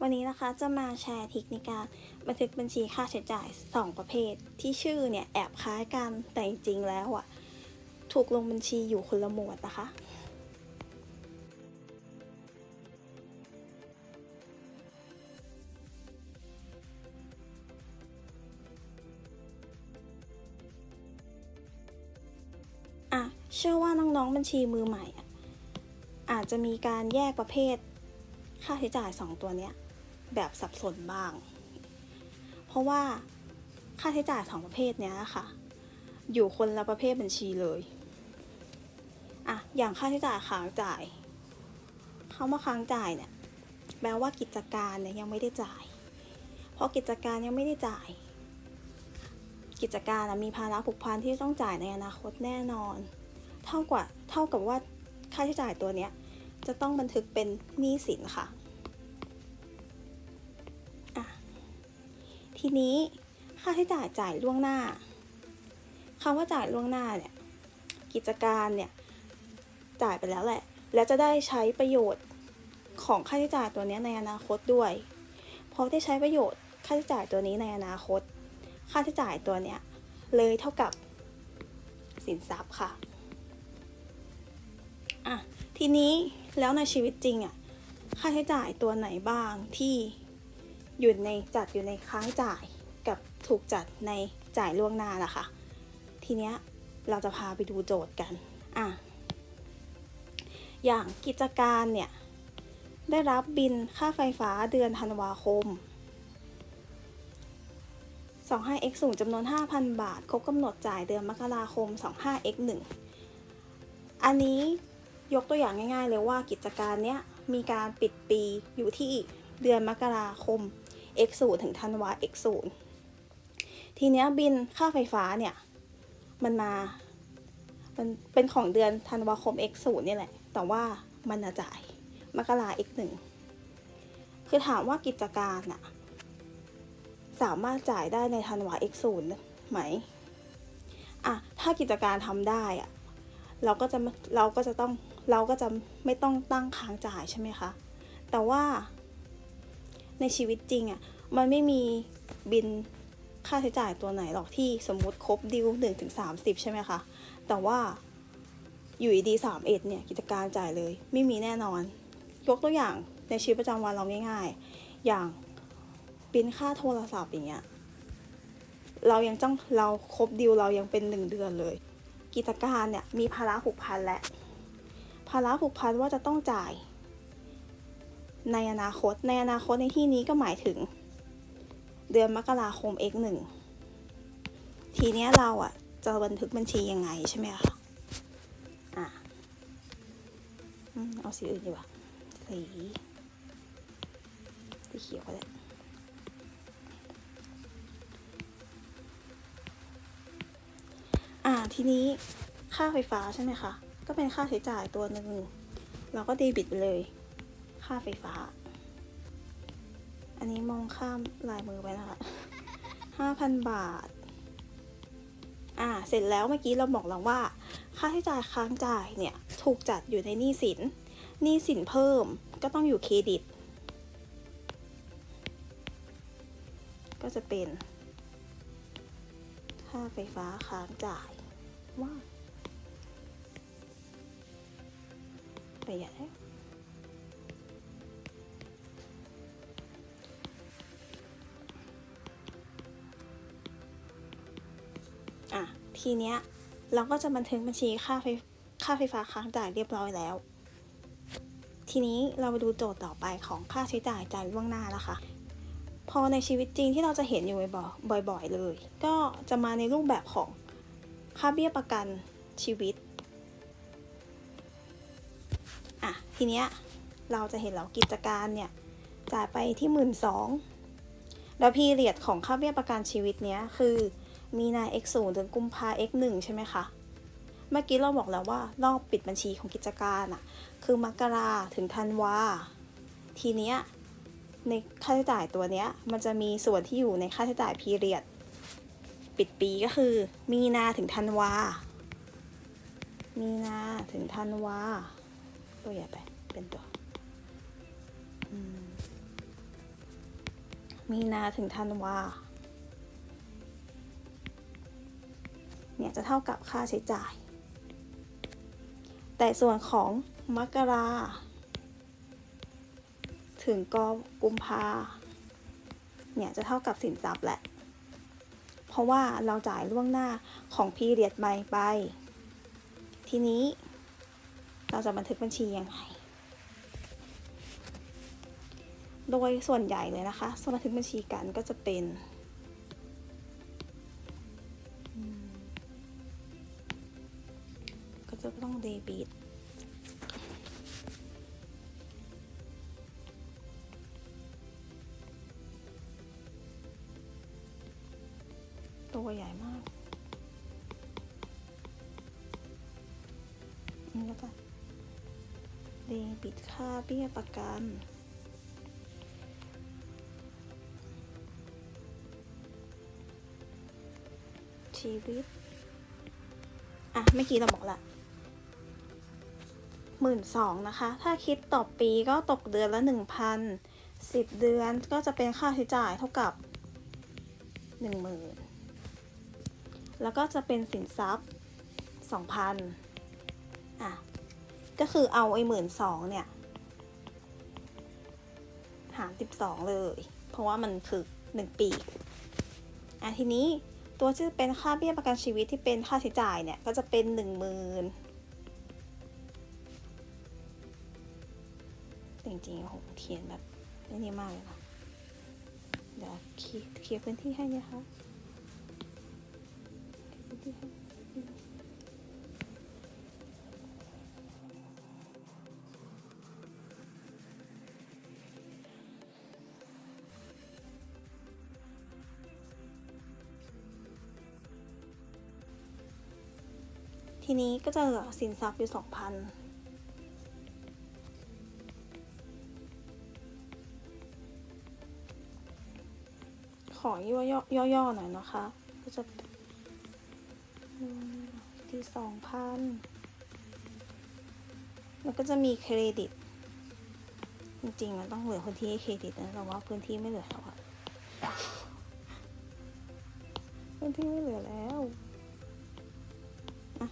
วันนี้นะคะจะมาแชร์เทคนิคการบันทึกบัญชีค่าใช้จ่าย 2 ประเภท ที่ชื่อเนี่ยแอบคล้ายกันแต่จริงๆแล้วอะ ถูกลงบัญชีอยู่คนละหมวดนะคะ อะ เชื่อว่าน้องๆบัญชีมือใหม่อะอาจจะมีการแยกประเภทค่าใช้จ่าย 2 ตัวเนี้ย แบบสับสนบ้าง เพราะว่าค่าใช้จ่าย2ประเภทเนี้ยค่ะ อยู่คนละประเภทบัญชีเลยอะอย่างค่าใช้จ่ายค้างจ่ายคำว่าค้างจ่ายเนี่ยแปลว่ากิจการเนี่ยยังไม่ได้จ่าย เพราะกิจการยังไม่ได้จ่าย กิจการมีภาระผูกพันที่ต้องจ่ายในอนาคตแน่นอน เท่ากับเท่ากับว่าค่าใช้จ่ายตัวเนี้ยจะต้องบันทึกเป็นหนี้สินค่ะ ทีนี้ ค่าใช้จ่ายจ่ายล่วงหน้าคำว่าจ่ายล่วงหน้าเนี่ยกิจการเนี่ยจ่ายไปแล้วแหละ แล้วจะได้ใช้ประโยชน์ของค่าใช้จ่ายตัวนี้ในอนาคตด้วย เพราะได้ใช้ประโยชน์ค่าใช้จ่ายตัวนี้ในอนาคต ค่าใช้จ่ายตัวเนี้ยเลยเท่ากับสินทรัพย์ค่ะอะทีนี้แล้วในชีวิตจริงอะค่าใช้จ่ายตัวไหนบ้างที่ อยู่ในจัดอยู่ในค้างจ่ายกับถูกจัดในจ่ายล่วงหน้าล่ะค่ะทีเนี้ยเราจะพาไปดูโจทย์กันอะอย่างกิจการเนี่ย ได้รับบินค่าไฟฟ้าเดือนธันวาคม 25x 0จำนวน 5,000 บาท ครบกำหนดจ่ายเดือนมกราคม 25x 1อันนี้ยกตัวอย่างง่ายๆเลยว่ากิจการเนี้ยมีการปิดปีอยู่ที่เดือนมกราคม x 0ถึงธันวา x 0ทีเนี้ยบินค่าไฟฟ้าเนี่ย มันมา มันเป็นของเดือนธันวาคม x 0นี่แหละ แต่ว่ามันจะจ่าย มกรา x 1คือถามว่ากิจการอะสามารถจ่ายได้ในธันวา X 0ไหมอะถ้ากิจการทำได้อะเราก็จะเราก็จะต้องเราก็จะไม่ต้องตั้งค้างจ่ายใช่ไหมคะ แต่ว่า ในชีวิตจริงอะมันไม่มีบินค่าใช้จ่ายตัวไหนหรอกที่สมมุติครบดิวหนึ่งถึงสามสิบใช่ไหมคะ แต่ว่าอยู่ดีสามเอ็ดเนี่ยกิจการจ่ายเลยไม่มีแน่นอน ยกตัวอย่างในชีวิตประจำวันเราง่ายๆ อย่างบินค่าโทรศัพท์อย่างเงี้ยเรายังต้องเราครบดิวเรายังเป็นหนึ่งเดือนเลย กิจการเนี่ยมีภาระผูกพันและภาระผูกพันว่าจะต้องจ่าย ในอนาคต ในอนาคตในที่นี้ก็หมายถึง เดือนมกราคม x หนึ่งทีนี้เราอะ จะบันทึกบัญชียังไงใช่ไหมคะอะอเอาสีอื่นดีกว่า สีสีเขียวก็ได้อ่าทีนี้ค่าไฟฟ้าใช่ไหมคะ ก็เป็นค่าใช้จ่ายตัวหนึ่งเราก็เดบิตไปเลย ค่าไฟฟ้า อันนี้มองข้ามลายมือไปนะคะห้าพันบาท อ่า เสร็จแล้วเมื่อกี้เราบอกแล้วว่า ค่าใช้จ่ายค้างจ่ายเนี่ย ถูกจัดอยู่ในหนี้สิน หนี้สินเพิ่มก็ต้องอยู่เครดิต ก็จะเป็น ค่าไฟฟ้าค้างจ่ายว้าวประหยัด ทีเนี้ยเราก็จะบันทึกบัญชีค่าไฟค่าไฟฟ้าค้างจ่ายเรียบร้อยแล้ว ทีนี้เรามาดูโจทย์ต่อไปของค่าใช้จ่ายจ่ายล่วงหน้านะคะ พอในชีวิตจริงที่เราจะเห็นอยู่บ่อยๆบ่อยๆเลย ก็จะมาในรูปแบบของค่าเบี้ยประกันชีวิตอะทีเนี้ยเราจะเห็นแล้วกิจการเนี่ยจ่ายไปที่หมื่นสองแล้วพีเรียดของค่าเบี้ยประกันชีวิตเนี้ยคือ มีนา x 0ถึงกุมภา x 1ใช่ไหมคะ เมื่อกี้เราบอกแล้วว่ารอบปิดบัญชีของกิจการอะคือมกราถึงธันวา ทีเนี้ยในค่าใช้จ่ายตัวเนี้ยมันจะมีส่วนที่อยู่ในค่าใช้จ่ายพีเรียด ปิดปีก็คือ มีนาถึงธันวา มีนาถึงธันวา ตัวใหญ่ไปเป็นตัว มีนาถึงธันวา จะเท่ากับค่าใช้จ่าย แต่ส่วนของมกราถึงกกุมภาเนี่ยจะเท่ากับสินทรัพย์แหละ เพราะว่าเราจ่ายล่วงหน้าของพีเรียดใหม่ไป ทีนี้ เราจะบันทึกบัญชียังไง โดยส่วนใหญ่เลยนะคะสบันทึกบัญชีกันก็จะเป็น จะต้องเดบิตตัวใหญ่มากนี่แล้วกันเดบิตค่าเบี้ยประกันชีวิต อะ เมื่อกี้เราบอกละ 12,000นะคะ ถ้าคิดต่อปีก็ตกเดือนละ 1,000 10 เดือนก็จะเป็นค่าใช้จ่ายเท่ากับ 10,000 แล้วก็จะเป็นสินทรัพย์ 2,000อะ ก็คือเอาไอ้หมื่นสองเนี่ย หารสิบสองเลย เพราะว่ามันคือหนึ่งปีอะทีนี้ตัวที่เป็นค่าเบี้ยประกันชีวิตที่เป็นค่าใช้จ่ายเนี่ย ก็จะเป็นหนึ่1มื่น จริงๆโอ้โหเขียนแบบนี่มากเลยนะเดี๋ยวเคลียร์พื้นที่ให้นะคะเคลียร์พื้นที่ให้ทีนี้ก็จะเหลือสินทรัพย์อยู่สองพัน ขอย่อย่อย่อๆหน่อยนะคะ ก็จะที่สองพันแล้วก็จะมีเครดิต จริงๆมันต้องเหลือพื้นที่ให้เครดิตนะแต่ว่าพื้นที่ไม่เหลือแล้วอะพื้นที่ไม่เหลือแล้วอะ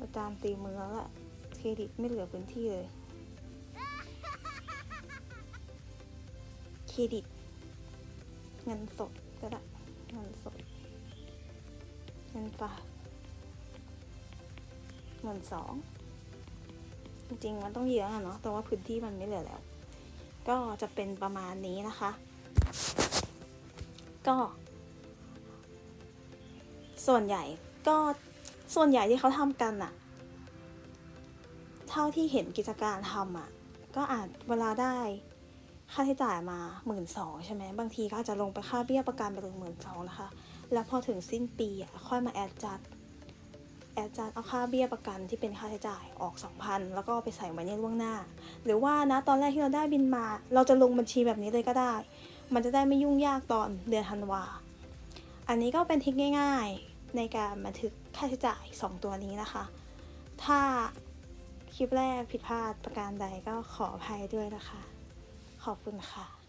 อาจารย์ตีมือแล้วละเครดิตไม่เหลือพื้นที่เลย เครดิต เงินสดก็ได้เงินสด เงินฝากเงินสองจริงๆมันต้องเยอะอะเนาะแต่ว่าพื้นที่มันไม่เหลือแล้ว ก็จะเป็นประมาณนี้นะคะ ก็ ส่วนใหญ่ก็ส่วนใหญ่ที่เขาทำกันอะเท่าที่เห็นกิจการทำอะก็อาจเวลาได้ ค่าใช้จ่ายมาหมื่นสองใช่ไหมบางทีก็อาจจะลงไปค่าเบี้ยประกันไปเลยหมื่นสองนะคะ แล้วพอถึงสิ้นปีอะค่อยมาแอดจัดแอดจัดเอาค่าเบี้ยประกันที่เป็นค่าใช้จ่ายออกสองพันแล้วก็ไปใส่ไว้ในล่วงหน้า หรือว่านะตอนแรกที่เราได้บินมา เราจะลงบัญชีแบบนี้เลยก็ได้ มันจะได้ไม่ยุ่งยากตอนเดือนธันวา อันนี้ก็เป็นทิคง่าย ๆในการบันทึกค่าใช้จ่าย 2 ตัวนี้นะคะ ถ้าคลิปแรกผิดพลาดประการใดก็ขออภัยด้วยนะคะ ขอบคุณค่ะ